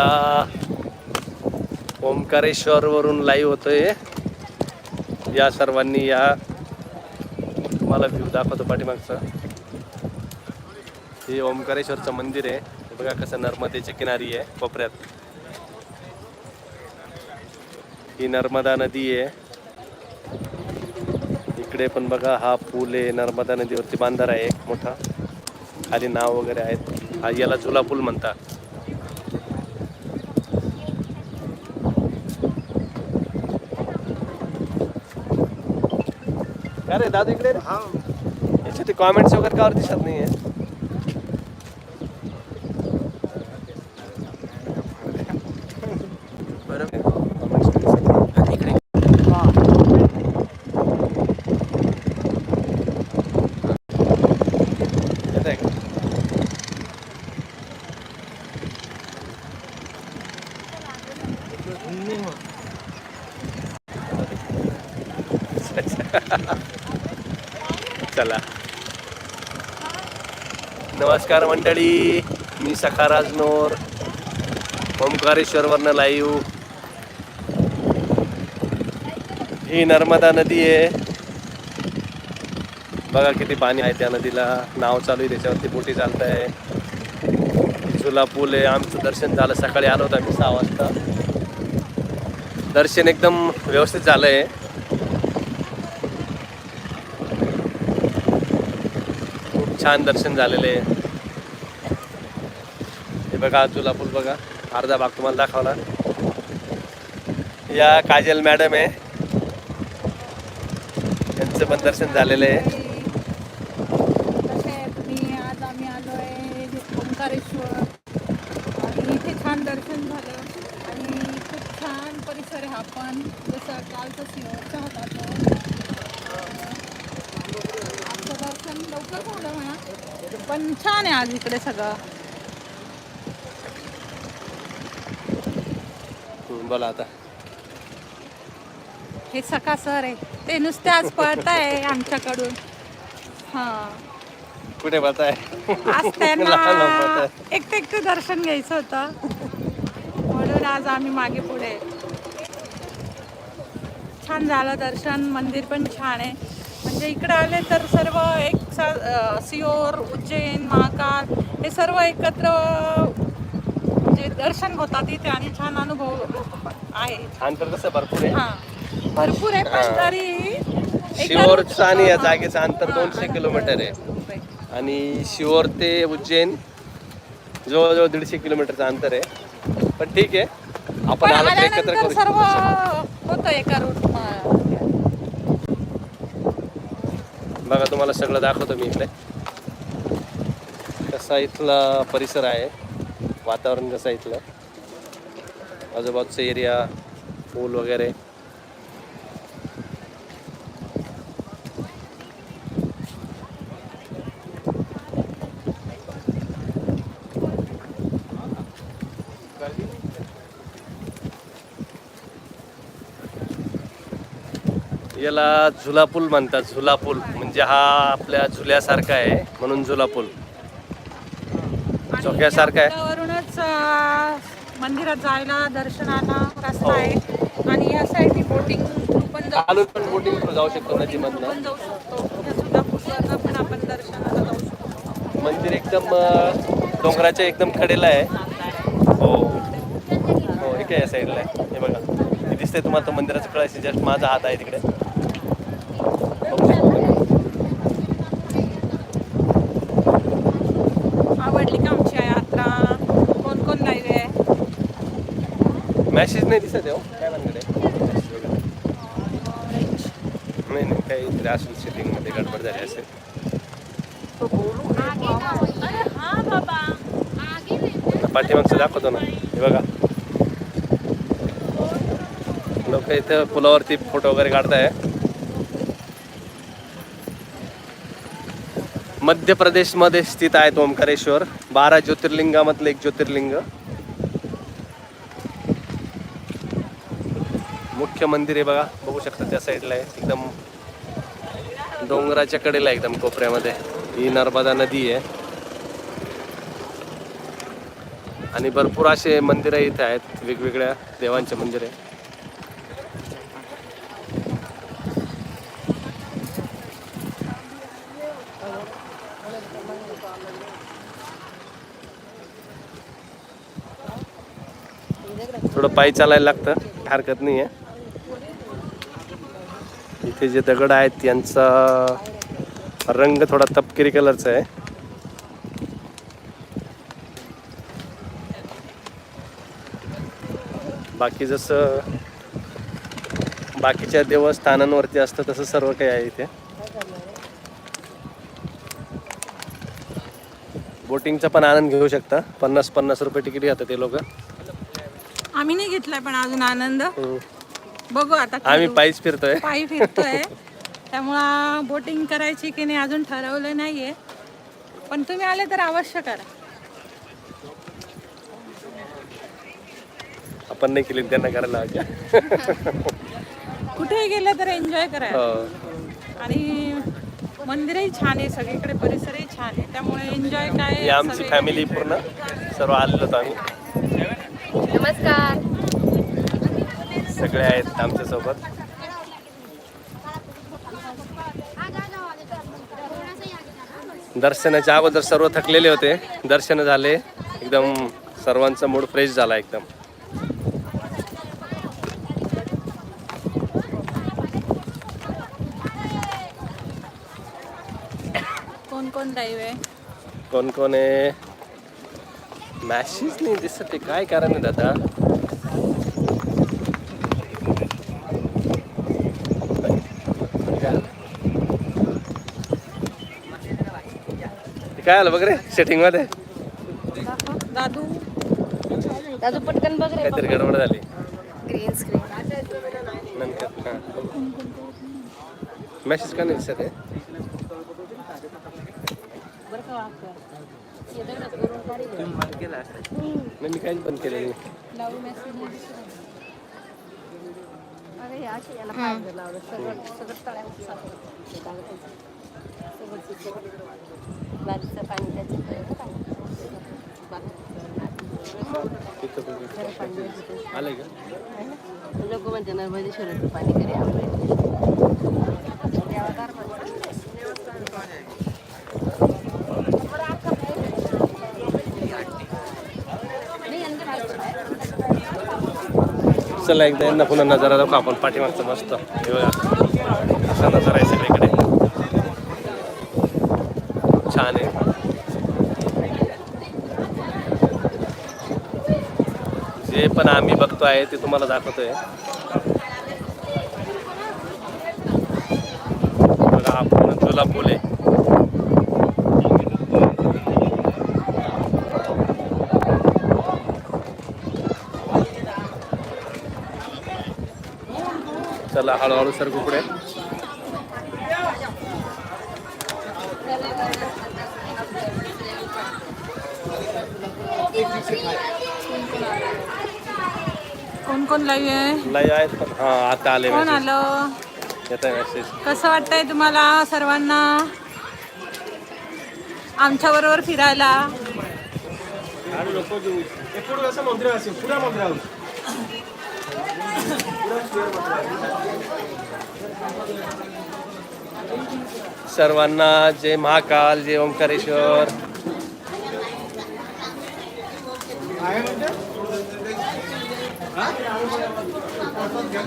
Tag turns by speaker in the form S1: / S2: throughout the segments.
S1: चला ओंकारेश्वर वरून लाईव्ह होतोय. या सर्वांनी या तुम्हाला व्ह्यू दाखवतो पाठीमागचा. हे ओंकारेश्वरचं मंदिर आहे. हे बघा कसं नर्मदेच्या किनारी आहे कोपऱ्यात. ही नर्मदा नदी आहे. इकडे पण बघा हा पूल आहे नर्मदा नदीवरती बांधारा आहे एक मोठा. खाली नाव वगैरे आहेत. हा याला झुला पूल म्हणतात. अरे दादू इकडे रे? याचे ते कॉमेंट्स वगैरे कावर दिसत नाहीये येतंय का? चला. नमस्कार मंडळी मी सखा राजनोर ओंकारेश्वरवरनं लाईव. ही नर्मदा नदी आहे. बघा किती पाणी आहे त्या नदीला. नाव चालू आहे त्याच्यावरती बोटी चालत आहे झुला पूल आहे आमचं दर्शन झालं. सकाळी आलो होतं आम्ही सहा वाजता. दर्शन एकदम व्यवस्थित झालं आहे छान दर्शन झालेले आहे. हे बघा झुला पूल बघा. अर्धा भाग तुम्हाला दाखवला या काजल मॅडम आहे. त्यांचं पण दर्शन झालेलं आहे.
S2: कसे तुम्ही आज आम्ही आलो आहे ओंकारेश्वर. आणि इथे छान दर्शन झालं. आणि खूप छान परिसर आहे हा पण. जसं कालचं सिंहचा होता तो लवकर म्हणा. पण छान आहे आज इकडे सगळं.
S1: बोला आता.
S2: हे सका सर आहे. ते नुसते आज पळताय आमच्याकडून. हां.
S1: कुठे बघताय
S2: आज त्यांना एकटं एकटं दर्शन घ्यायचं होतं. म्हणून आज आम्ही मागे पुढे. छान झालं दर्शन. मंदिर पण छान आहे. म्हणजे इकडे आले तर सर्व एक सा सिओर उज्जैन महाकाल हे सर्व एकत्र म्हणजे दर्शन होतात इथे आणि छान अनुभव आहे.
S1: अंतर कसं भरपूर आहे.
S2: हां. भरपूर आहे पण तरी
S1: शिवोरचं आणि या. जागेचं अंतर दोनशे. किलोमीटर आहे. आणि शिवोर ते उज्जैन जवळजवळ दीडशे किलोमीटरचं अंतर आहे. पण ठीक आहे. आपण
S2: पण
S1: आलो तर एकत्र
S2: आल्यानंतर
S1: करू
S2: सर्व होतं एका रूट
S1: बघा तुम्हाला सगळं दाखवतो मी इकडे. कसा इथला परिसर आहे वातावरण कसं इथलं? आजूबाजूचा एरिया पूल वगैरे. याला झुला पूल म्हणतात. झुला पूल म्हणजे हा आपल्या झुल्यासारखा आहे म्हणून झुला पूल चोक्यासारखं आहे.
S2: वरूनच मंदिरात जायला दर्शनाला रस्ता आहे. आणि या साईडनी बोटिंग पण जाऊ
S1: चालून पण बोटिंग जाऊ शकतो
S2: boating
S1: नदीमधनं.
S2: पण जाऊ शकतो. या सुद्धा पुलावरनं पण आपण दर्शनाला जाऊ शकतो.
S1: मंदिर एकदम अं, डोंगराच्या एकदम कडेला आहे. हो. हो हे काय या साईडला आहे. हे बघा. हे दिसतंय तुम्हाला तो मंदिराचं कळायचं. जस्ट माझा हात आहे तिकडे बघू शकता तुम्ही.
S2: आवडली का आमची यात्रा कोण कोण लाईव्ह आहे
S1: मॅसेज नाही दिसत आहे हो. काय म्हणकडे नाही नाही काहीतरी असेल सिटिंगमध्ये गडबड झाली असेल. पाठीमागचं दाखवतो ना. हे बघा. लोक इथं पुलावरती फोटो वगैरे काढताय. मध्य प्रदेशमध्ये स्थित आहेत ओंकारेश्वर. बारा ज्योतिर्लिंगामधलं एक ज्योतिर्लिंग. मुख्य मंदिर आहे बघा. बघू शकता त्या साईडला आहे. एकदम डोंगराच्या कडेला आहे एकदम कोपऱ्यामध्ये. ही नर्मदा नदी आहे. आणि भरपूर असे मंदिरं इथे आहेत. वेगवेगळ्या देवांचे मंदिर आहे. थोडं पायी चालायला लागतं. हरकत नाही आहे इथे जे दगड आहेत त्यांचा रंग थोडा तपकिरी कलरचा आहे. बाकी जसं बाकीच्या देवस्थानांवरती असतं तसं सर्व काही आहे इथे. बोटिंगचा पण आनंद घेऊ शकता. पन्नास पन्नास रुपये तिकीट घेतात ते लोक.
S2: आम्ही नाही घेतलाय पण अजून आनंद. बघू आता
S1: आम्ही. पायीच फिरतोय.
S2: पायी फिरतोय. त्यामुळं बोटिंग करायची की नाही अजून ठरवलं नाहीये. पण तुम्ही आले तर अवश्य करा.
S1: आपण नाही केली त्यांना करायला हवी.
S2: कुठेही गेलं तर एन्जॉय करा.
S1: हो.
S2: आणि मंदिरही छान आहे सगळीकडे परिसरही छान आहे. त्यामुळे एन्जॉय काय
S1: ही आमची फॅमिली पूर्ण सर्व आलेलो आम्ही.
S3: नमस्कार.
S1: सगळे आहेत आमच्यासोबत दर्शनाच्या अगोदर सर्व थकलेले होते दर्शन झाले एकदम सर्वांचा मूड फ्रेश झाला एकदम.
S2: कोण कोण आहे?
S1: कोण कोण आहे? मॅसेज नाही दिसत ते काय कारण आहे दादा? काय आलं बघ रे? सेटिंगमध्ये.
S2: दादू.
S3: दादू पटकन बघ रे
S1: काहीतरी गडबड झाली.
S3: ग्रीन स्क्रीन
S1: नंतर. हां. मॅसेज का नाही नाही मी काहीच बंद केलेलं नाही.
S3: सगळं सगळं. सगळं सगळं. बारीकचं पाणी कळतं पाणी. लोक म्हणते नर्मदेश्वराचं.
S1: चला एकदा यांना पुन्हा नजारा दाखवू आपण पाठीमागचं मस्त असा नजारा आहे सगळीकडे छान आहे जे पण आम्ही बघतो आहे ते तुम्हाला दाखवतोय. बघा बोले पूर्ण चला हळूहळू सर कुकडे.
S2: कोण कोण लाईव्ह आहे?
S1: लय आहेत. हा आता आले
S2: कोण
S1: मेसेज
S2: आलं?
S1: येत आहे मेसेज
S2: कसं वाटतंय तुम्हाला सर्वांना? आमच्या बरोबर फिरायला.
S1: सर्वांना जय महाकाल जय ओंकारेश्वर.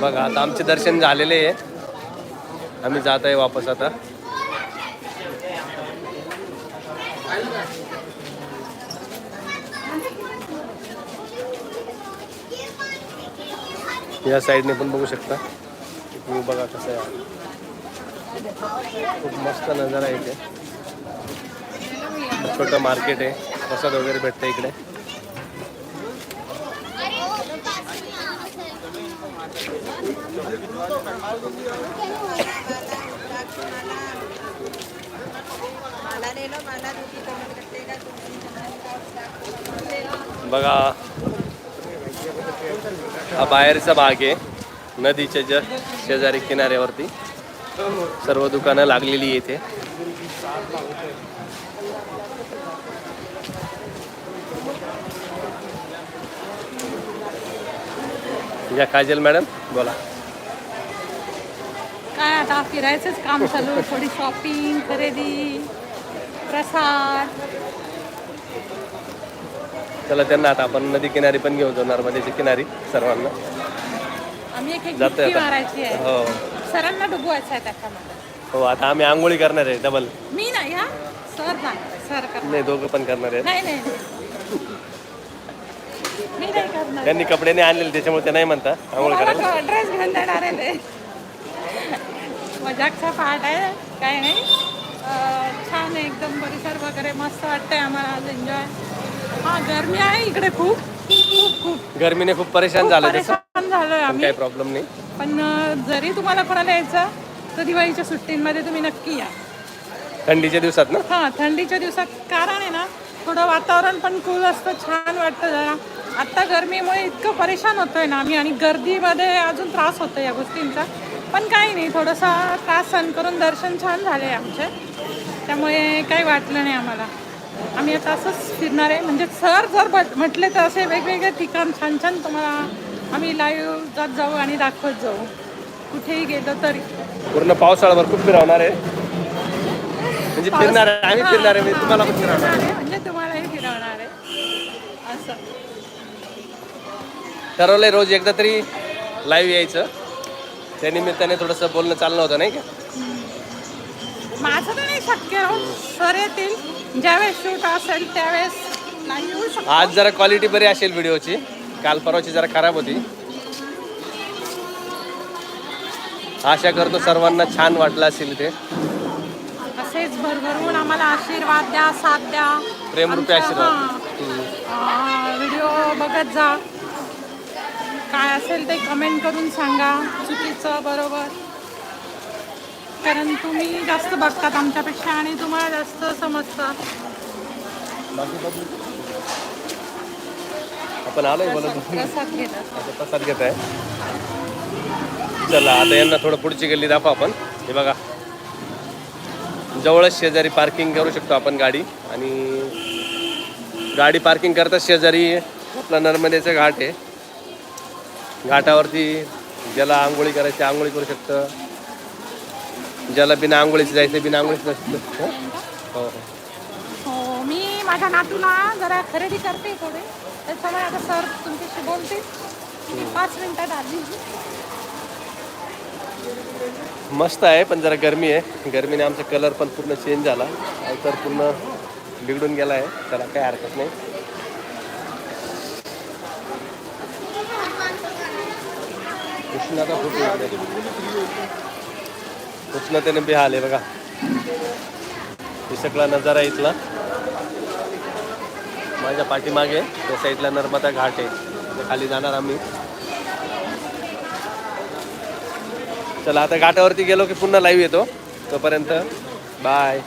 S1: बघा आता आमचे दर्शन झालेले आहे. आम्ही जात आहे वापस आता. या साईडने पण बघू शकता. तुम्ही बघा कसं आहे. खूप मस्त नजारा आहे इथे. छोटं मार्केट आहे. प्रसाद वगैरे भेटतं इकडे. बघा हा बाहेरचा भाग आहे नदीच्या जर शेजारी किनाऱ्यावरती. सर्व दुकानं लागलेली आहे इथे. या काजल मॅडम बोला.
S2: आता फिरायचंच काम चालू थोडी शॉपिंग खरेदी प्रसाद.
S1: चला त्यांना आता आपण नदी किनारी पण घेऊन जाऊ नर्मदेची किनारी सर्वांना.
S2: आम्ही एक एक
S1: जातोय
S2: डुबकी
S1: आता.
S2: मारायची आहे.
S1: हो.
S2: सरांना डुबवायचं आहे त्याच्यामध्ये.
S1: हो आता आम्ही आंघोळी करणार आहे डबल
S2: मी नाही हा? सर नाही सर
S1: नाही दोघं पण करणार आहे
S2: नाही नाही नाही. मी नाही करणार.
S1: त्यांनी कपडे नाही आणलेले त्याच्यामुळे ते नाही म्हणता. आंघोळ करायला.
S2: ड्रेस घेऊन देणार आहे ते. मजाकचा पार्ट आहे काय नाही. छान आहे एकदम परिसर वगैरे मस्त वाटतंय आम्हाला आज एन्जॉय. हा गरमी आहे इकडे खूप. खूप खूप.
S1: गरमीने खूप परेशान
S2: खूप
S1: झालं तसं
S2: परेशान झालोय आम्ही.
S1: काही प्रॉब्लेम नाही.
S2: पण अं, जरी तुम्हाला कोणाला यायचं तर दिवाळीच्या सुट्टींमध्ये तुम्ही नक्की या.
S1: थंडीच्या दिवसात ना?
S2: हां थंडीच्या दिवसात. कारण आहे ना थोडं वातावरण पण कूल असतं छान वाटतं जरा. आत्ता गरमीमुळे इतकं परेशान होतोय ना आम्ही आणि गर्दीमध्ये अजून त्रास होतो या गोष्टींचा. पण काही नाही थोडासा त्रास सहन करून दर्शन छान झाले आमचे. त्यामुळे काही वाटलं नाही आम्हाला. आम्ही आता असंच फिरणार आहे. म्हणजे सर जर म्हटले तर असे वेगवेगळे ठिकाण छान छान तुम्हाला आम्ही लाईव्ह जात जाऊ आणि दाखवत जाऊ. कुठेही गेलो तरी.
S1: पूर्ण पावसाळ्याभर खूप फिरवणार आहे. म्हणजे फिरणार आहे. आम्ही फिरणार आहे. म्हणजे तुम्हाला पण फिरवणार आहे.
S2: फिरवणार आहे, म्हणजे तुम्हालाही फिरवणार आहे. असं.
S1: ठरवलंय रोज एकदा तरी लाईव्ह यायचं. त्या निमित्ताने थोडंसं बोलणं चाललं होतं नाही का?
S2: माझं तर नाही शक्य हो. सर येतील. ज्यावेळेस शूट असेल त्यावेळेस नाही येऊ शकतो.
S1: आज जरा क्वालिटी बरी असेल व्हिडिओची काल परवाची जरा खराब होती. आशा करतो सर्वांना छान वाटलं असेल ते.
S2: असेच भरभरून आम्हाला आशीर्वाद द्या साथ द्या.
S1: प्रेमरूपी
S2: आमच्या,
S1: आशीर्वाद.
S2: हां, व्हिडिओ बघत जा. काय असेल ते कमेंट करून सांगा चुकीचं बरोबर. कारण तुम्ही जास्त बघतात आमच्यापेक्षा आणि तुम्हाला जास्त समजतं
S1: आपण आलोय
S2: प्रसाद
S1: घेत आहे. चला आता यांना थोडं पुढची गल्ली दाखव आपण. हे बघा. जवळच शेजारी पार्किंग करू शकतो आपण गाडी. आणि गाडी पार्किंग करता शेजारी आपला नर्मदेचं घाट आहे. घाटावरती ज्याला आंघोळी करायची आंघोळी करू शकतं. ज्याला बिना आंघोळीचं जायचं बिना आंघोळीचं जाऊ शकतं. हो? हो
S2: हो. मी माझ्या नातूला जरा खरेदी करते थोडे. त्याच्यामुळे आता सर तुमच्याशी बोलते मी पाच मिनिटात आली.
S1: मस्त आहे पण जरा गरमी आहे. गरमीने आमचा कलर पण पूर्ण चेंज झाला. तर पूर्ण बिघडून गेला आहे. त्याला काही हरकत नाही. उष्णता खूप आहे इकडे. उष्णतेने बिहाल आहे बघा. हे सगळा नजारा इथला. माझ्या पाठीमागे त्या साईडला नर्मदा घाट आहे. खाली जाणार आम्ही. चला आता घाटावरती गेलो की पुन्हा लाईव्ह येतो. तोपर्यंत बाय